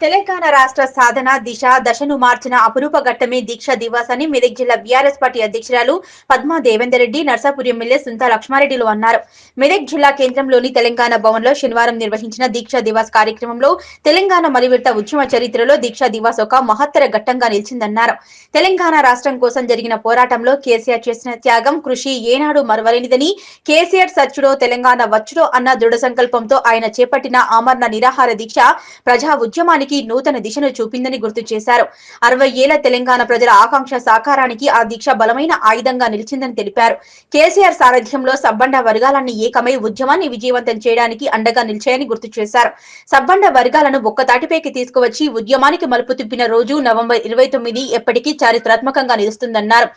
తెలంగాణ రాష్ట్ర సాధన దిశ దశను మార్చిన అపురూప ఘట్టమే దీక్ష దివాస్ అని మెదక్ జిల్లా బీఆర్ఎస్ పార్టీ అధ్యక్షురాలు పద్మా దేవేందర్ రెడ్డి నర్సాపురి ఎమ్మెల్యే సుంతా లక్ష్మారెడ్డిలు అన్నారు. మెదక్ జిల్లా కేంద్రంలోని తెలంగాణ భవన్లో శనివారం నిర్వహించిన దీక్ష దివాస్ కార్యక్రమంలో తెలంగాణ మలివిడత ఉద్యమ చరిత్రలో దీక్ష దివాస్ ఒక మహత్తర ఘట్టంగా నిలిచిందన్నారు. తెలంగాణ రాష్ట్రం కోసం జరిగిన పోరాటంలో కేసీఆర్ చేసిన త్యాగం కృషి ఏనాడు మరవలేనిదని కేసీఆర్ సచ్చుడో తెలంగాణ వచ్చుడో అన్న దృఢ సంకల్పంతో ఆయన చేపట్టిన ఆమరణ నిరాహార దీక్ష ప్రజా ఉద్యమానికి నూతన దిశను చూపిందని గుర్తు చేశారు. అరవై ఏళ్ళ తెలంగాణ ప్రజల ఆకాంక్ష సాకారానికి ఆ దీక్ష బలమైన ఆయుధంగా నిలిచిందని తెలిపారు. కేసీఆర్ సారథ్యంలో సబ్బండ వర్గాలన్నీ ఏకమై ఉద్యమాన్ని విజయవంతం చేయడానికి అండగా నిలిచాయని గుర్తు చేశారు. సబ్బండ వర్గాలను ఒక్కతాటిపైకి తీసుకువచ్చి ఉద్యమానికి మలుపు తిప్పిన రోజు నవంబర్ ఇరవై తొమ్మిది ఎప్పటికీ చారిత్రాత్మకంగా నిలుస్తుందన్నారు.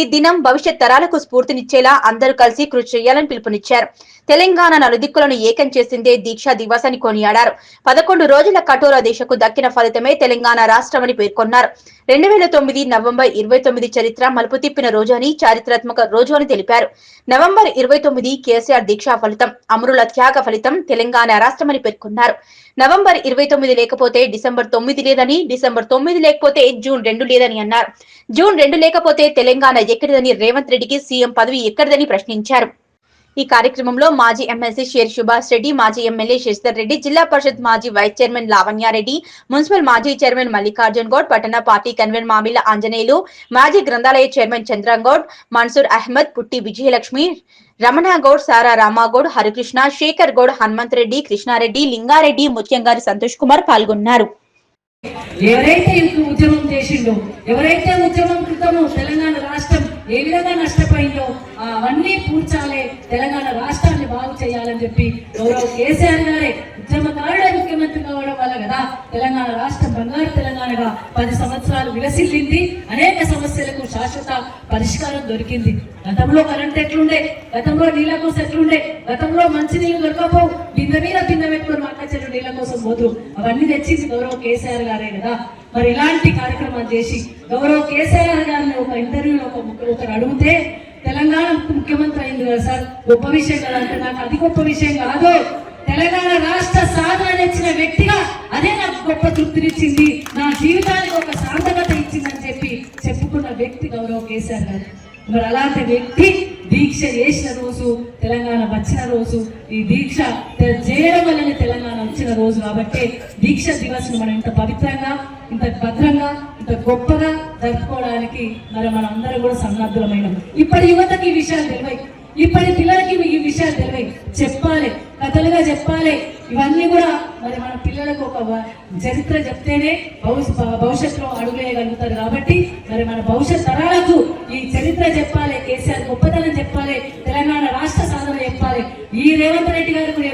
ఈ దినం భవిష్యత్ తరాలకు స్ఫూర్తినిచ్చేలా అందరూ కలిసి కృషి చేయాలని పిలుపునిచ్చారు. తెలంగాణ నలుదిక్కులను ఏకం చేసిందే దీక్షా దివస్ అని కొనియాడారు. పదకొండు రోజుల కఠోర దీక్షకు దక్కిన ఫలితమే తెలంగాణ రాష్ట్రమని పేర్కొన్నారు. రెండు వేల తొమ్మిది నవంబర్ ఇరవై తొమ్మిది చరిత్ర మలుపు తిప్పిన రోజు అని చారిత్రాత్మక రోజు అని తెలిపారు. నవంబర్ ఇరవై తొమ్మిది కేసీఆర్ దీక్షా ఫలితం అమరుల త్యాగ ఫలితం తెలంగాణ రాష్ట్రమని పేర్కొన్నారు. నవంబర్ ఇరవై తొమ్మిది లేకపోతే డిసెంబర్ తొమ్మిది లేదని డిసెంబర్ తొమ్మిది లేకపోతే జూన్ రెండు లేదని అన్నారు. జూన్ రెండు లేకపోతే తెలంగాణ ఎక్కడిదని రేవంత్ రెడ్డికి సీఎం పదవి ఎక్కడిదని ప్రశ్నించారు. ఈ కార్యక్రమంలో మాజీ ఎమ్మెల్సీ షేర్ సుభాష్ రెడ్డి మాజీ ఎమ్మెల్యే శశిధర్ రెడ్డి జిల్లా పరిషత్ మాజీ వైస్ చైర్మన్ లావణ్యారెడ్డి మున్సిపల్ మాజీ చైర్మన్ మల్లికార్జున్ గౌడ్ పట్టణ పార్టీ కన్వీనర్ మామిల ఆంజనేయులు మాజీ గ్రంథాలయ చైర్మన్ చంద్రంగౌడ్ మన్సూర్ అహ్మద్ పుట్టి విజయలక్ష్మి రమణాగౌడ్ సారా రామాగౌడ్ హరికృష్ణ శేఖర్ గౌడ్ హనుమంత్ రెడ్డి కృష్ణారెడ్డి లింగారెడ్డి ముత్యంగారి సంతోష్ కుమార్ పాల్గొన్నారు. ఎవరైతే ఉద్యమం చేసిండో ఎవరైతే ఉద్యమం క్రితము తెలంగాణ రాష్ట్రం ఏ విధంగా నష్టపోయిందో అవన్నీ పూడ్చాలే తెలంగాణ రాష్ట్రాన్ని బాగు చేయాలని చెప్పి గౌరవ కేసీఆర్ గారే ఉద్యమకారుడే ముఖ్యమంత్రి కావడం వల్ల కదా తెలంగాణ రాష్ట్రం బంగారు తెలంగాణగా పది సంవత్సరాలు విలసిల్లింది అనేక సమస్యలకు శాశ్వత పరిష్కారం దొరికింది. గతంలో కరెంట్ ఎట్లుండే? గతంలో నీళ్ళ కోసం ఎట్లుండే? గతంలో మంచినీళ్ళు దొరకపోవు బిందె మీద బిందె పెట్టుకొని అక్క నీళ్ళ కోసం పోతు అవన్నీ తెచ్చింది గౌరవ కేసీఆర్ గారే కదా. మరి ఇలాంటి కార్యక్రమాలు చేసి గౌరవ కేసీఆర్ గారిని ఒక ఇంటర్వ్యూలో ఒక ఒకరు అడిగితే తెలంగాణ ముఖ్యమంత్రి అయింది కదా సార్ గొప్ప విషయం కదా అంటే నాకు అది గొప్ప విషయం కాదు. తెలంగాణ రాష్ట్ర సాధన ఇచ్చిన వ్యక్తిగా అదే నాకు గొప్ప తృప్తినిచ్చింది. నా జీవితానికి ఒక సార్థకత ఇచ్చిందని చెప్పి చెప్పుకున్న వ్యక్తి గౌరవ కేసీఆర్ గారు. మరి అలాంటి వ్యక్తి దీక్ష చేసిన రోజు తెలంగాణ వచ్చిన రోజు ఈ దీక్ష తె- రోజు కాబట్టి దీక్ష దివస్ మనం ఇంత పవిత్రంగా ఇంత భద్రంగా ఇంత గొప్పగా జరుపుకోవడానికి మరి మన అందరం కూడా సన్నద్ధులమైన ఇప్పటి యువతకి ఈ విషయాలు తెలివై ఇప్పటి పిల్లలకి ఈ విషయాలు తెలివై. చెప్పాలి కథలుగా చెప్పాలి. ఇవన్నీ కూడా మరి మన పిల్లలకు ఒక చరిత్ర చెప్తేనే భవిష్య భవిష్యత్తులో అడుగులేయగలుగుతారు కాబట్టి మరి మన భవిష్యత్ తరాలకు ఈ చరిత్ర చెప్పాలి కేసీఆర్ గొప్పతనం చెప్పాలి తెలంగాణ రాష్ట్ర సాధన చెప్పాలి. ఈ రేవంత్ రెడ్డి గారు కూడా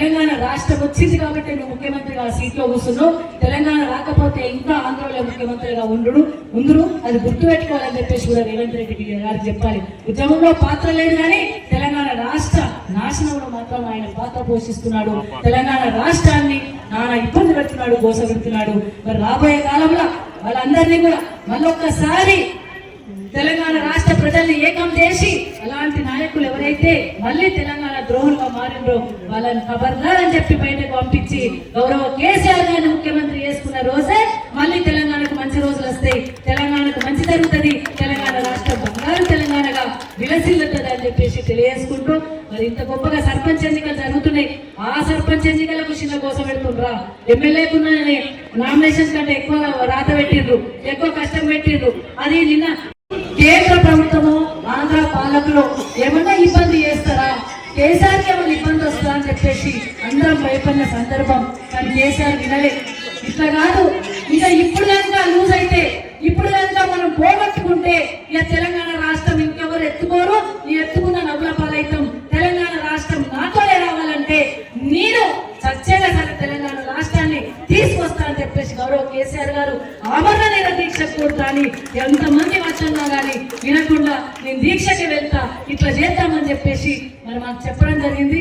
తెలంగాణ రాష్ట్రం వచ్చింది కాబట్టి నువ్వు ముఖ్యమంత్రిగా సీట్లో కూర్చున్నావు. తెలంగాణ రాకపోతే ఇంకా ఆంధ్రలో ముఖ్యమంత్రిగా ఉండు ఉందరు అది గుర్తుపెట్టుకోవాలని చెప్పేసి కూడా రేవంత్ రెడ్డి గారు చెప్పాలి. ఉద్యమంలో పాత్ర లేదు కానీ తెలంగాణ రాష్ట్ర నాశనంలో మాత్రం ఆయన పాత్ర పోషిస్తున్నాడు. తెలంగాణ రాష్ట్రాన్ని నానా ఇబ్బంది పెడుతున్నాడు గోస పెడుతున్నాడు. మరి రాబోయే కాలంలో వాళ్ళందరినీ కూడా మళ్ళొక్కసారి తెలంగాణ రాష్ట్ర ప్రజల్ని ఏకం చేసి అలాంటి నాయకులు ఎవరైతే మళ్ళీ తెలంగాణ ద్రోహులుగా మారిండ్రో వాళ్ళని ఖబర్దార్ అని చెప్పి బయటకు పంపించి గౌరవ కేసీఆర్ గారిని ముఖ్యమంత్రి చేసుకున్న రోజే మళ్ళీ తెలంగాణకు మంచి రోజులు వస్తాయి. తెలంగాణకు మంచి జరుగుతుంది. తెలంగాణ రాష్ట్రం బంగారు తెలంగాణగా విలసిల్లుతుంది అని చెప్పేసి తెలియజేసుకుంటూ మరి ఇంత గొప్పగా సర్పంచ్ ఎన్నికలు జరుగుతున్నాయి. ఆ సర్పంచ్ ఎన్నికలకు చిన్న కోసం పెడుతుండ్రా. ఎమ్మెల్యేకున్న నామినేషన్ కంటే ఎక్కువ రాత పెట్టిండ్రు. ఎక్కువ కష్టం పెట్టిండ్రు. అది నిన్న కేంద్ర ప్రభుత్వము ఆంధ్ర పాలకులు ఏమన్నా ఇబ్బంది భయపడిన సందర్భం కానీ కేసీఆర్ వినలే. ఇట్లా కాదు ఇక ఇప్పుడు కనుక లూజ్ అయితే ఇప్పుడు కనుక మనం పోగొట్టుకుంటే ఇక తెలంగాణ రాష్ట్రం ఇంకెవరు ఎత్తుకోరు? ఈ ఎత్తుకున్న నవ్వుల పాలైతాం. తెలంగాణ రాష్ట్రం నాతోనే రావాలంటే నేను చచ్చేలా సరే తెలంగాణ రాష్ట్రాన్ని తీసుకొస్తా అని చెప్పేసి గౌరవ కేసీఆర్ గారు ఆమరణ నిర దీక్ష కూడతాని ఎంతమంది వచ్చన్నా కానీ వినకుండా నేను దీక్షకి వెళ్తా ఇట్లా చేద్దామని చెప్పేసి మరి మాకు చెప్పడం జరిగింది.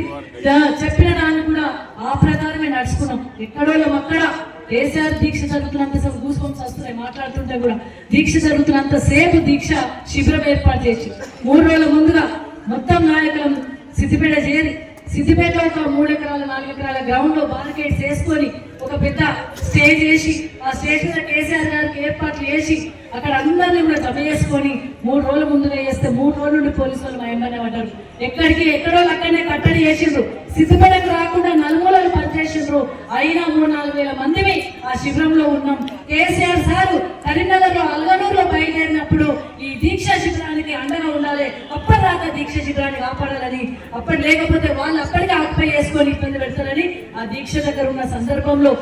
చెప్పిన దాన్ని కూడా ఆ ప్రకారమే నడుచుకున్నాం. ఎక్కడోళ్ళం అక్కడ. కేసీఆర్ దీక్ష జరుగుతున్నంత సేపు గూస్బంప్స్ వస్తున్నాయి మాట్లాడుతుంటే కూడా దీక్ష జరుగుతున్నంత సేపు దీక్ష శిబిరం ఏర్పాటు చేసి మూడు రోజుల ముందుగా మొత్తం నాయకులను సిద్దిపేట చేరి సిద్దిపేట ఒక మూడు ఎకరాల నాలుగు ఎకరాల గ్రౌండ్లో బారికేడ్స్ వేసుకొని ఒక పెద్ద స్టేజ్ వేసి ఆ స్టేజ్ మీద కేసీఆర్ గారికి ఏర్పాట్లు చేసి అక్కడ అందరినీ కూడా జమ చేసుకొని మూడు రోజుల ముందుగా చేస్తే మూడు రోజుల నుండి పోలీసు వాళ్ళు మయంగానే పడ్డారు. ఎక్కడికి ఎక్కడో అక్కడనే కట్టడి చేసిండ్రు. సిద్దిపేటకు రాకుండా నలుమూలలు పనిచేసిండ్రు. అయినా మూడు నాలుగు వేల మందివి ఆ శిబిరంలో ఉన్నాం. కేసీఆర్ సారు కరీంనగర్లో అల్గనూరులో బయలుదేరినప్పుడు ఈ దీక్ష శిబిరానికి అండగా ఉండాలి. అప్పటిదాకా దీక్ష శిబిరాన్ని కాపాడాలని అప్పటి లేకపోతే వాళ్ళు అప్పటికే ఆక్యుపై చేసుకొని ఇబ్బంది పెడతారని ఆ దీక్ష దగ్గర ఉన్న సందర్భంలో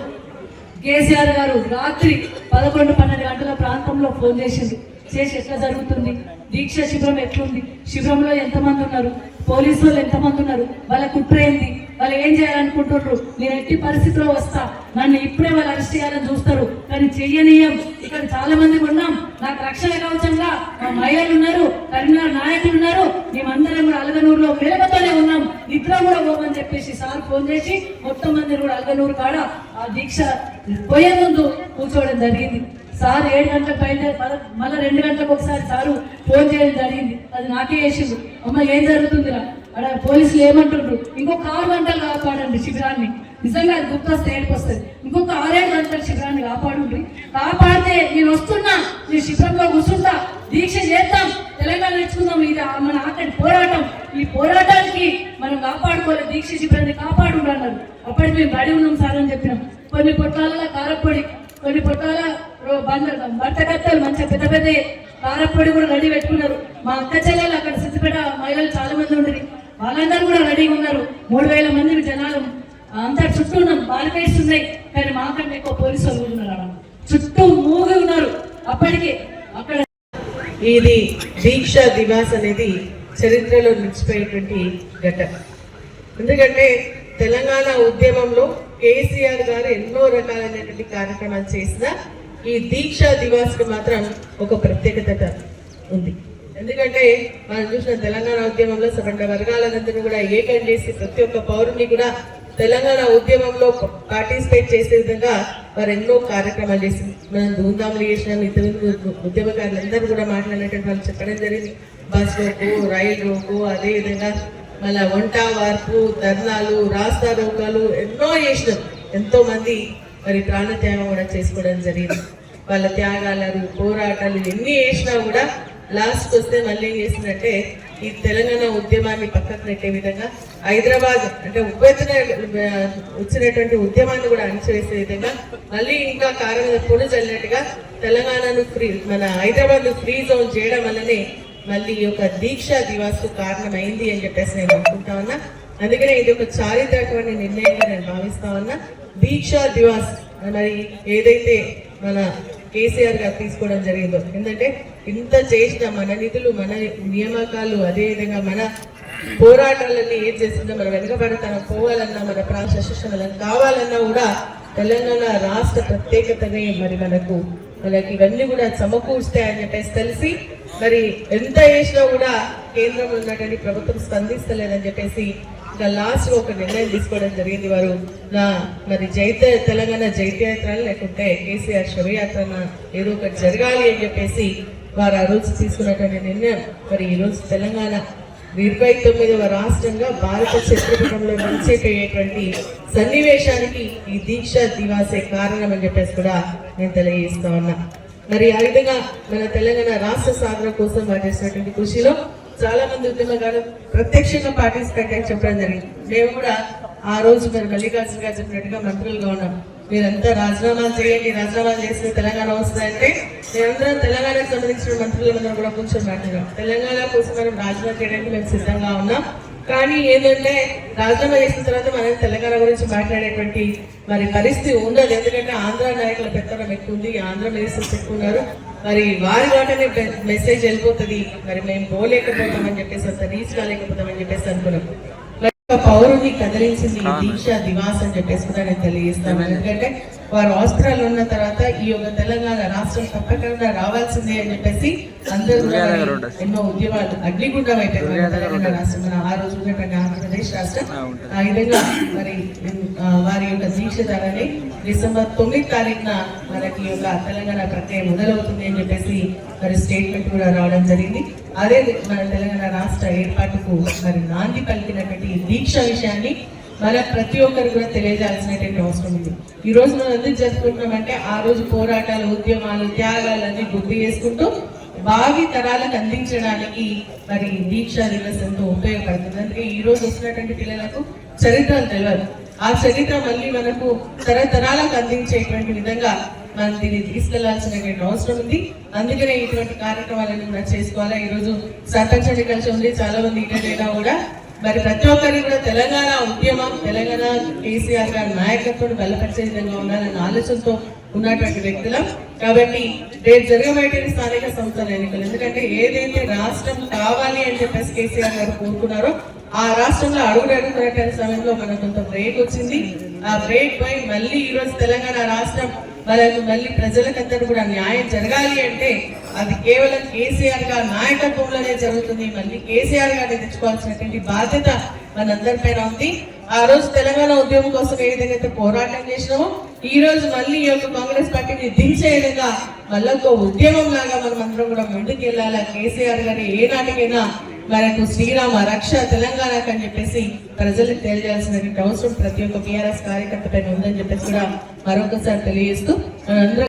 కేసీఆర్ గారు రాత్రి పదకొండు పన్నెండు గంటల ప్రాంతంలో ఫోన్ చేసింది చేసి ఎట్లా జరుగుతుంది? దీక్ష శిబిరం ఎట్లుంది? శిబిరంలో ఎంతమంది ఉన్నారు? పోలీసు వాళ్ళు ఎంతమంది ఉన్నారు? వాళ్ళ కుట్ర ఏంది? వాళ్ళు ఏం చేయాలనుకుంటున్నారు? నేను ఎట్టి పరిస్థితిలో వస్తా. నన్ను ఇప్పుడే వాళ్ళు అరెస్ట్ చేయాలని చూస్తారు. కానీ చెయ్యనీయం. ఇక్కడ చాలా మంది ఉన్నాం. నాకు రక్షణ కవచంగా మా మహిళలు ఉన్నారు. కరీంనగర్ నాయకులు ఉన్నారు. మేమందరం కూడా అలగనూరులో వెలుగుతూనే ఉన్నాం. నిద్ర కూడా పోమని చెప్పేసి సార్ ఫోన్ చేసి మొత్తం మంది కూడా అలగనూరు కాడ ఆ దీక్ష పోయే ముందు కూర్చోవడం జరిగింది. సార్ ఏడు గంటలకు బయలుదేరి మళ్ళీ రెండు గంటలకు ఒకసారి సారు ఫోన్ చేయడం జరిగింది. అది నాకే వేసిండు అమ్మ ఏం జరుగుతుందిరా? అక్కడ పోలీసులు ఏమంటుండ్రు? ఇంకొక ఆరు గంటలు కాపాడండి శిబిరాన్ని. నిజంగా అది గుర్తొస్తే ఏడుపు వస్తుంది. ఇంకొక ఆరేడు గంటల శిబిరాన్ని కాపాడుండ్రి. కాపాడితే నేను వస్తున్నా నేను శిబిరంలో కూర్చుంటా దీక్ష చేద్దాం తెలంగాణ నేర్చుకుందాం. ఇది మన ఆకలి పోరాటం. ఈ పోరాటానికి మనం కాపాడుకోవాలి దీక్ష శిబిరాన్ని కాపాడు అన్నారు. అప్పటికి మేము బడి ఉన్నాం సార్ అని చెప్పినాం. కొన్ని పొట్టాలలో కారపొడి కొన్ని పొట్టాల రో- బట్ట మంచిగా పెద్ద పెద్ద కారపొడి కూడా రెడీ పెట్టుకున్నారు. మా అక్క చెల్లెలు అక్కడ సిద్దిపేట మహిళలు చాలా మంది ఉండరు. వాళ్ళందరూ కూడా రెడీగా ఉన్నారు. మూడు వేల మంది జనాలు. అంతా చుట్టూ ఉన్నాం బాలికేట్స్ ఉన్నాయి. కానీ మాకంటే ఎక్కువ పోలీసు వాళ్ళు ఉన్నారు చుట్టూ మూగి ఉన్నారు. అప్పటికే అక్కడ ఇది దీక్ష దివాస్ అనేది చరిత్రలో నిలిచిపోయినటువంటి ఘటన ఎందుకంటే తెలంగాణ ఉద్యమంలో కేసీఆర్ గారు ఎన్నో రకాలైనటువంటి కార్యక్రమాలు చేసిన ఈ దీక్ష దివాస్కి మాత్రం ఒక ప్రత్యేకత ఉంది. ఎందుకంటే మనం చూసిన తెలంగాణ ఉద్యమంలో సగంట వర్గాలందరినీ కూడా ఏకం చేసి ప్రతి ఒక్క పౌరుని కూడా తెలంగాణ ఉద్యమంలో పార్టిసిపేట్ చేసే విధంగా వారు ఎన్నో కార్యక్రమాలు చేసింది. మనం ధూమ్ధాములు చేసిన ఇతర ఉద్యమకారులందరూ కూడా మాట్లాడినటువంటి వాళ్ళు చెప్పడం జరిగింది. బస్ రోకు రైలు రోకు అదేవిధంగా మళ్ళీ వంట వార్పు ధర్నాలు రాస్తా రోగాలు ఎన్నో చేసినాం. ఎంతో మంది మరి ప్రాణత్యాగం కూడా చేసుకోవడం జరిగింది. వాళ్ళ త్యాగాలు పోరాటాలు ఎన్ని చేసినా కూడా లాస్ట్ వస్తే మళ్ళీ ఏం చేసిందంటే ఈ తెలంగాణ ఉద్యమాన్ని పక్కకు నెట్టే విధంగా హైదరాబాద్ అంటే ఉవ్వెత్తున వచ్చినటువంటి ఉద్యమాన్ని కూడా అణిచివేసే విధంగా మళ్ళీ ఇంకా కారణం పొడి చల్లినట్టుగా తెలంగాణను ఫ్రీ మన హైదరాబాద్ ఫ్రీ జోన్ చేయడం వల్లనే మళ్ళీ ఈ యొక్క దీక్ష దివాస్ కారణమైంది అని చెప్పేసి నేను అనుకుంటా ఉన్నా. అందుకనే ఇది ఒక చారిత్రకమైన నిర్ణయంగా నేను భావిస్తా ఉన్నా. దీక్ష దివాస్ మరి ఏదైతే మన కేసీఆర్ గారు తీసుకోవడం జరిగిందో ఎందుకంటే ఇంత చేసిన మన నిధులు మన నియామకాలు అదే విధంగా మన పోరాటాలన్నీ ఏం చేస్తుందో మన వెనుకబడతనం పోవాలన్నా మన ప్రాంత శిక్షణ కావాలన్నా కూడా తెలంగాణ రాష్ట్ర ప్రత్యేకతనే మరి మనకు మనకి ఇవన్నీ కూడా సమకూరుస్తాయని చెప్పేసి తెలిసి మరి ఎంత చేసినా కూడా కేంద్రంలో ఉన్నటువంటి ప్రభుత్వం స్పందిస్తలేదని చెప్పేసి ఇంకా లాస్ట్ ఒక నిర్ణయం తీసుకోవడం జరిగింది. వారు నా మరి జైత తెలంగాణ జైత్యయాత్ర లేకుంటే కేసీఆర్ శవయాత్ర ఏదో ఒకటి జరగాలి అని చెప్పేసి వారు ఆ రోజు తీసుకున్నటువంటి నిర్ణయం. మరి ఈరోజు తెలంగాణ ఇరవై తొమ్మిదవ రాష్ట్రంగా భారత చిత్రపటంలో నిలిచిపోయేటువంటి సన్నివేశానికి ఈ దీక్ష దివాసే కారణం అని చెప్పేసి కూడా నేను తెలియజేస్తా ఉన్నా. మరి ఆ విధంగా మన తెలంగాణ రాష్ట్ర సాధన కోసం వారు చేసినటువంటి కృషిలో చాలా మంది ఉద్యమకారులు ప్రత్యక్షంగా పార్టిసిపేట్ చెప్పడం జరిగింది. మేము కూడా ఆ రోజు మీరు మల్లికార్జున గారు చెప్పినట్టుగా మంత్రులుగా ఉన్నాం. మీరంతా రాజీనామాలు చేయండి రాజీనామాలు చేస్తే తెలంగాణ వస్తుందంటే మేమందరం తెలంగాణకు సంబంధించిన మంత్రులందరం కూడా కూర్చొని మాట్లాడాం. తెలంగాణ కోసం మనం రాజీనామా చేయడానికి మేము సిద్ధంగా ఉన్నాం. కానీ ఏంటంటే రాజీనామా చేసిన తర్వాత మనం తెలంగాణ గురించి మాట్లాడేటువంటి మరి పరిస్థితి ఉండదు. ఎందుకంటే ఆంధ్ర నాయకుల పెత్తనం ఎక్కువ ఉంది ఆంధ్ర మినిస్టర్స్ ఎక్కువ ఉన్నారు. మరి వారి వాటనే మెసేజ్ వెళ్ళిపోతుంది. మరి మేము పోలేకపోతామని చెప్పేసి అంత రీచ్ కాలేకపోతామని చెప్పేసి అనుకున్నాం. పౌరుని కదిలించింది దీక్ష దివాస్ అని చెప్పేసి కూడా నేను తెలియజేస్తాను. ఎందుకంటే వారు ఆస్ట్రాలు ఉన్న తర్వాత ఈ యొక్క తెలంగాణ రాష్ట్రం తప్పకుండా రావాల్సిందే అని చెప్పేసి అందరూ ఎన్నో ఉద్యమాలు అగ్నిగుండం మన తెలంగాణ రాష్ట్రం ఆ రోజు ఉన్నటువంటి ఆంధ్రప్రదేశ్ రాష్ట్రం. ఆ విధంగా మరి వారి యొక్క దీక్ష ధరని డిసెంబర్ తొమ్మిది తారీఖున మనకి యొక్క తెలంగాణ ప్రక్రియ మొదలవుతుంది అని చెప్పేసి మరి స్టేట్మెంట్ కూడా రావడం జరిగింది. అదే మన తెలంగాణ రాష్ట్ర ఏర్పాటుకు మరి నాంది పలికినటువంటి ఈ దీక్ష విషయాన్ని మన ప్రతి ఒక్కరు కూడా తెలియజేయాల్సినటువంటి అవసరం ఉంది. ఈ రోజు మనం ఎందుకు జరుపుకుంటున్నామంటే ఆ రోజు పోరాటాలు ఉద్యమాలు త్యాగాలు అన్ని గుర్తు చేసుకుంటూ భావి తరాలకు అందించడానికి మరి దీక్షా దివస్ ఎంతో ఉపయోగపడుతుంది. అందుకే ఈ రోజు వస్తున్నటువంటి పిల్లలకు చరిత్రలు తెలియదు ఆ చరిత్ర మళ్ళీ మనకు తరతరాలకు అందించేటువంటి విధంగా మనం దీన్ని తీసుకెళ్ళాల్సిన అవసరం ఉంది. అందుకనే ఇటువంటి కార్యక్రమాలను కూడా చేసుకోవాలా. ఈ రోజు సర్పంచ్ ఎన్నికలు ఉంది. చాలా మంది ఇటైనా కూడా మరి ప్రతి ఒక్కరికి కూడా తెలంగాణ ఉద్యమం తెలంగాణ కేసీఆర్ గారి నాయకత్వం బలపరిచే విధంగా ఉండాలన్న ఆలోచనతో ఉన్నటువంటి వ్యక్తులం. కాబట్టి రేపు జరగబోయేటువంటి స్థానిక సంస్థల ఎన్నికలు. ఎందుకంటే ఏదైతే రాష్ట్రం కావాలి అని చెప్పేసి కేసీఆర్ గారు కోరుకున్నారో ఆ రాష్ట్రంలో అడుగు అడుగుతున్నటువంటి సమయంలో మనకు కొంత బ్రేక్ వచ్చింది. ఆ బ్రేక్ పోయి మళ్ళీ ఈరోజు తెలంగాణ రాష్ట్రం మనకు మళ్ళీ ప్రజలకందరూ కూడా న్యాయం జరగాలి అంటే అది కేవలం కేసీఆర్ గారి నాయకత్వంలోనే జరుగుతుంది. మళ్ళీ కేసీఆర్ గారిని తెచ్చుకోవాల్సినటువంటి బాధ్యత మనందరి పైన ఉంది. ఆ రోజు తెలంగాణ ఉద్యమం కోసం ఏ విధంగా అయితే పోరాటం చేసినామో ఈ రోజు మళ్ళీ ఈ యొక్క కాంగ్రెస్ పార్టీని దించే విధంగా మళ్ళీ ఒక ఉద్యమం లాగా మనం అందరం కూడా ముందుకెళ్ళాలా? కేసీఆర్ గారి ఏ నాటికైనా మనకు శ్రీరామ రక్ష తెలంగాణకు అని చెప్పేసి ప్రజలకు తెలియజేయాల్సిన అవసరం ప్రతి ఒక్క బీఆర్ఎస్ కార్యకర్త పైన ఉందని చెప్పేసి కూడా మరొకసారి తెలియజేస్తూ అందరూ